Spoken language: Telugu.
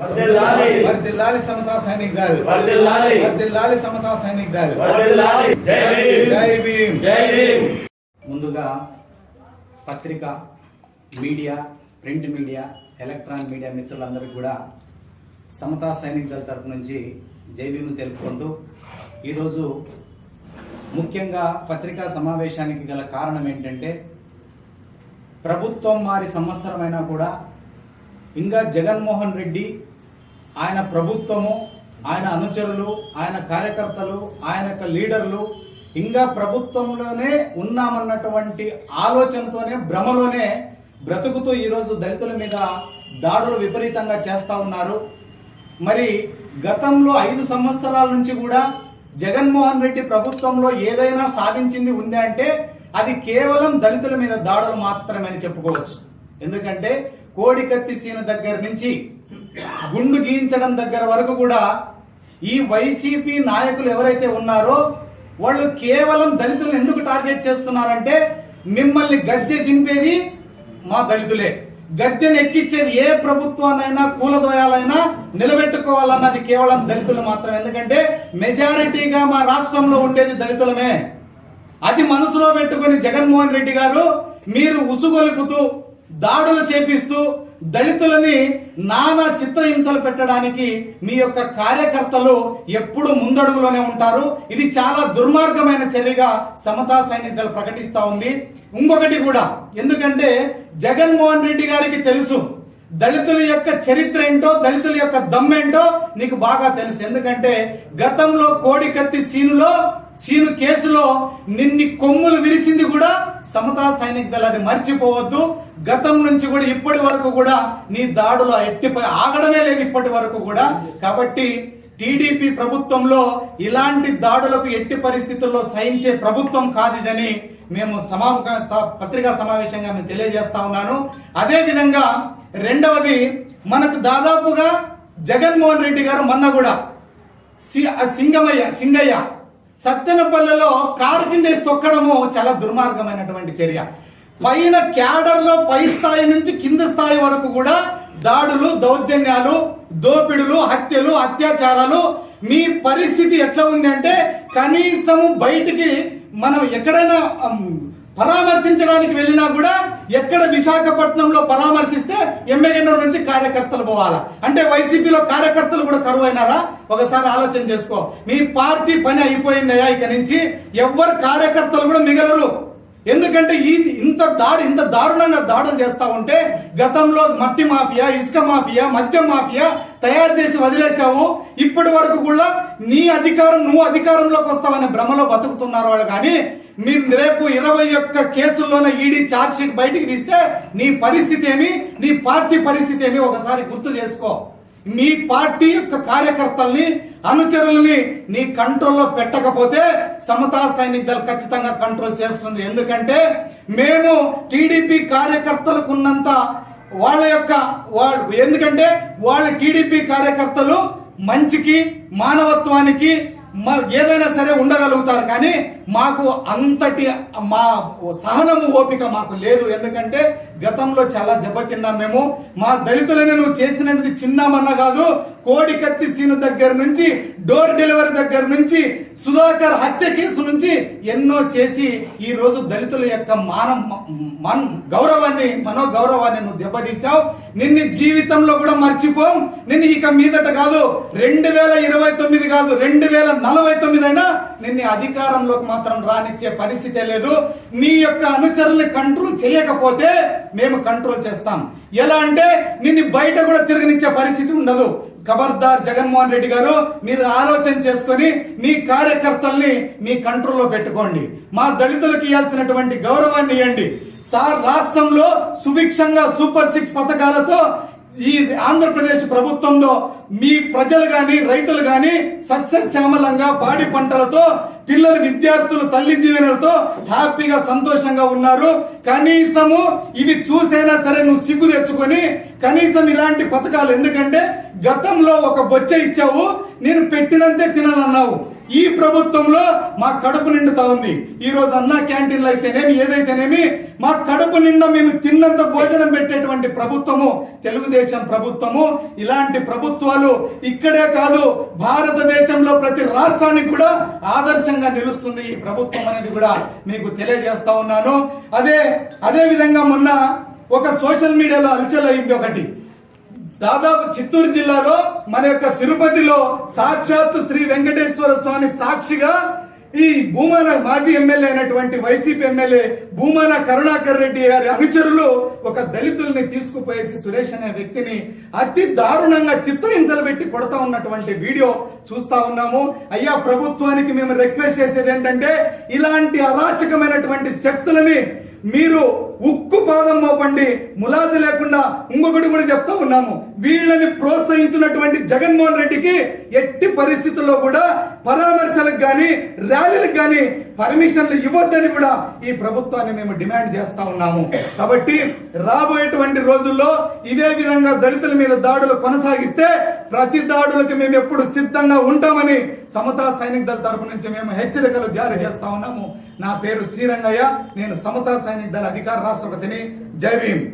వర్దిల్లాలి. సమతా సైనిక్ దళ్. వర్ధిల్లాలి వర్దిల్లాలి సమతా సైనిక్ దళ్. వర్ధిల్లాలి జై భీమ్. జై భీమ్. జై భీమ్. ముందుగా పత్రిక media print media electronic media మిత్రులందరికీ కూడా సమతా సైనిక్ దళ తరపు నుంచి జై భీములు తెలుపుకుంటూ ఈరోజు ముఖ్యంగా పత్రికా సమావేశానికి గల కారణం ఏంటంటే ప్రభుత్వం మారి సంవత్సరమైనా కూడా ఇంకా జగన్మోహన్ రెడ్డి ఆయన ప్రభుత్వము ఆయన అనుచరులు ఆయన కార్యకర్తలు ఆయన యొక్క లీడర్లు ఇంకా ప్రభుత్వంలోనే ఉన్నామన్నటువంటి ఆలోచనతోనే భ్రమలోనే బ్రతుకుతూ ఈరోజు దళితుల మీద దాడులు విపరీతంగా చేస్తూ ఉన్నారు. మరి గతంలో ఐదు సంవత్సరాల నుంచి కూడా జగన్మోహన్ రెడ్డి ప్రభుత్వంలో ఏదైనా సాధించింది ఉంది అంటే అది కేవలం దళితుల మీద దాడులు మాత్రమే అని చెప్పుకోవచ్చు. ఎందుకంటే కోడికత్తి సీన దగ్గర నుంచి గుండు గీయించడం దగ్గర వరకు కూడా ఈ వైసీపీ నాయకులు ఎవరైతే ఉన్నారో వాళ్ళు కేవలం దళితులను ఎందుకు టార్గెట్ చేస్తున్నారంటే మిమ్మల్ని గద్దె దింపేది మా దళితులే. గద్దెను ఎక్కించేది ఏ ప్రభుత్వాన్నైనా కూలదోయాలైనా నిలబెట్టుకోవాలన్నది కేవలం దళితులు మాత్రం ఎందుకంటే మెజారిటీగా మా రాష్ట్రంలో ఉండేది దళితులమే. అది మనసులో పెట్టుకుని జగన్మోహన్ రెడ్డి గారు మీరు ఉసుగొలుపుతూ దాడులు చేపిస్తూ దళితులని నానా చిత్రహింసలు పెట్టడానికి మీ యొక్క కార్యకర్తలు ఎప్పుడు ముందడుగులోనే ఉంటారు. ఇది చాలా దుర్మార్గమైన చర్యగా సమతా సైనికులు ప్రకటిస్తూ ఉంది. ఇంకొకటి కూడా ఎందుకంటే జగన్మోహన్ రెడ్డి గారికి తెలుసు దళితుల యొక్క చరిత్ర ఏంటో దళితుల యొక్క దమ్మేంటో నీకు బాగా తెలుసు. ఎందుకంటే గతంలో కోడికత్తి సీనులో సీను కేసులో నిన్ని కొమ్ములు విరిచింది కూడా సమతా సైనిక్ దళ అది మర్చిపోవద్దు. గతం నుంచి కూడా ఇప్పటి వరకు కూడా నీ దాడులు ఎట్టి ఆగడమే లేదు ఇప్పటి వరకు కూడా. కాబట్టి టీడీపీ ప్రభుత్వంలో ఇలాంటి దాడులకు ఎట్టి పరిస్థితుల్లో సహించే ప్రభుత్వం కాదిదని మేము సమా స- పత్రికా సమావేశంగా మేము తెలియజేస్తా ఉన్నాను. అదేవిధంగా రెండవది మనకు దాదాపుగా జగన్మోహన్ రెడ్డి గారు మొన్న కూడా సి- సింగమయ్య సింగయ్య సత్తెనపల్లెలో కారు కింద వేసి తొక్కడము చాలా దుర్మార్గమైనటువంటి చర్య. పైన క్యాడర్లో పై స్థాయి నుంచి కింద స్థాయి వరకు కూడా దాడులు దౌర్జన్యాలు దోపిడులు హత్యలు అత్యాచారాలు మీ పరిస్థితి ఎట్లా ఉంది అంటే కనీసం బయటికి మనం ఎక్కడైనా పరామర్శించడానికి వెళ్ళినా కూడా ఎక్కడ విశాఖపట్నంలో పరామర్శిస్తే ఎమ్మెగన్నూరు నుంచి కార్యకర్తలు పోవాలా? అంటే వైసీపీలో కార్యకర్తలు కూడా కరువు అయినారా ఒకసారి ఆలోచన చేసుకో. మీ పార్టీ పని అయిపోయిందయా ఇక నుంచి ఎవ్వరు కార్యకర్తలు కూడా మిగలరు. ఎందుకంటే ఈ ఇంత దాడి ఇంత దారుణంగా దాడులు చేస్తా ఉంటే గతంలో మట్టి మాఫియా ఇసుక మాఫియా మద్యం మాఫియా తయారు చేసి వదిలేసావు ఇప్పటి వరకు కూడా నీ అధికారం నువ్వు అధికారంలోకి వస్తావనే భ్రమలో బతుకుతున్నారు వాళ్ళు. కానీ మీరు రేపు ఇరవై ఒక్క కేసుల్లోనే ఈడీ ఛార్జ్ షీట్ బయటికి తీస్తే నీ పరిస్థితి ఏమి? నీ పార్టీ పరిస్థితి ఏమి? ఒకసారి గుర్తు చేసుకో. మీ పార్టీ యొక్క కార్యకర్తల్ని అనుచరుల్ని నీ కంట్రోల్లో పెట్టకపోతే సమతా సైనిక దళ ఖచ్చితంగా కంట్రోల్ చేస్తుంది. ఎందుకంటే మేము టీడీపీ కార్యకర్తలకు ఉన్నంత వాళ్ళ యొక్క వాళ్ళు ఎందుకంటే వాళ్ళ టీడీపీ కార్యకర్తలు మంచికి మానవత్వానికి మా ఏదైనా సరే ఉండగలుగుతారు కానీ మాకు అంతటి మా సహనము ఓపిక మాకు లేదు. ఎందుకంటే గతంలో చాలా దెబ్బతిన్నాం మేము. మా దళితులని నువ్వు చేసినది చిన్నామన్న కాదు కోడి కత్తి సీను దగ్గర నుంచి డోర్ డెలివరీ దగ్గర నుంచి సుధాకర్ హత్య కేసు నుంచి ఎన్నో చేసి ఈ రోజు దళితుల యొక్క మానం మన్ గౌరవాన్ని మనో గౌరవాన్ని నువ్వు దెబ్బతీసావు నిన్ను జీవితంలో కూడా మర్చిపోం. నిన్ను ఇక మీదట కాదు రెండు వేల ఇరవై తొమ్మిది కాదు రెండు వేల నలభై తొమ్మిది అయినా నిన్ను అధికారంలోకి మాత్రం రానిచ్చే పరిస్థితే లేదు. నీ యొక్క అనుచరుల్ని కంట్రోల్ చేయకపోతే మేము కంట్రోల్ చేస్తాం. ఎలా అంటే నిన్ను బయట కూడా తిరగనిచ్చే పరిస్థితి ఉండదు. ఖబర్దార్ జగన్మోహన్ రెడ్డి గారు మీరు ఆలోచన చేసుకొని మీ కార్యకర్తల్ని మీ కంట్రోల్లో పెట్టుకోండి. మా దళితులకు ఇవ్వాల్సినటువంటి గౌరవాన్ని ఇవ్వండి. సార్ రాష్ట్రంలో సుభిక్షంగా సూపర్ సిక్స్ పథకాలతో ఈ ఆంధ్రప్రదేశ్ ప్రభుత్వంలో మీ ప్రజలు గాని రైతులు గాని సస్యశ్యామలంగా పాడి పంటలతో పిల్లలు విద్యార్థులు తల్లి దీవెనలతో హ్యాపీగా సంతోషంగా ఉన్నారు. కనీసము ఇవి చూసైనా సరే నువ్వు సిగ్గు తెచ్చుకొని కనీసం ఇలాంటి పథకాలు ఎందుకంటే గతంలో ఒక బొచ్చ ఇచ్చావు నేను పెట్టినంతే తినాలన్నావు. ఈ ప్రభుత్వంలో మా కడుపు నిండుతా ఉంది. ఈ రోజు అన్న క్యాంటీన్లు అయితేనేమి ఏదైతేనేమి మా కడుపు నిండా మేము తిన్నంత భోజనం పెట్టేటువంటి ప్రభుత్వము తెలుగుదేశం ప్రభుత్వము ఇలాంటి ప్రభుత్వాలు ఇక్కడే కాదు భారతదేశంలో ప్రతి రాష్ట్రానికి కూడా ఆదర్శంగా నిలుస్తుంది ఈ ప్రభుత్వం అనేది కూడా మీకు తెలియజేస్తా ఉన్నాను. అదే అదే విధంగా మొన్న ఒక సోషల్ మీడియాలో అలచలైంది అయింది ఒకటి. దాదాపు చిత్తూరు జిల్లాలో మన యొక్క తిరుపతిలో సాక్షాత్ శ్రీ వెంకటేశ్వర స్వామి సాక్షిగా ఈ భూమాన మాజీ ఎమ్మెల్యే అయినటువంటి వైసీపీ ఎమ్మెల్యే భూమాన కరుణాకర్ రెడ్డి గారి అనుచరులు ఒక దళితుల్ని తీసుకుపోయేసి సురేష్ అనే వ్యక్తిని అతి దారుణంగా చిత్రహింసలు పెట్టి కొడతా ఉన్నటువంటి వీడియో చూస్తా ఉన్నాము. అయ్యా ప్రభుత్వానికి మేము రిక్వెస్ట్ చేసేది ఏంటంటే ఇలాంటి అరాచకమైనటువంటి శక్తులని మీరు ఉక్కు పాదం మోపండి ములాజ లేకుండా ఇంకొకటి కూడా చెప్తా ఉన్నాము. వీళ్ళని ప్రోత్సహించినటువంటి జగన్మోహన్ రెడ్డికి ఎట్టి పరిస్థితుల్లో కూడా పరామర్శలకు కానీ ర్యాలీలకు కానీ పర్మిషన్లు ఇవ్వద్దని కూడా ఈ ప్రభుత్వాన్ని మేము డిమాండ్ చేస్తా ఉన్నాము. కాబట్టి రాబోయేటువంటి రోజుల్లో ఇదే విధంగా దళితుల మీద దాడులు కొనసాగిస్తే ప్రతి దాడులకు మేము ఎప్పుడు సిద్ధంగా ఉంటామని సమతా సైనిక దళ తరపు నుంచి మేము హెచ్చరికలు జారీ చేస్తా ఉన్నాము. నా పేరు శ్రీరంగయ్య నేను సమతా సైనిక దళ అధికార రాష్ట్రపతిని. జై భీమ్.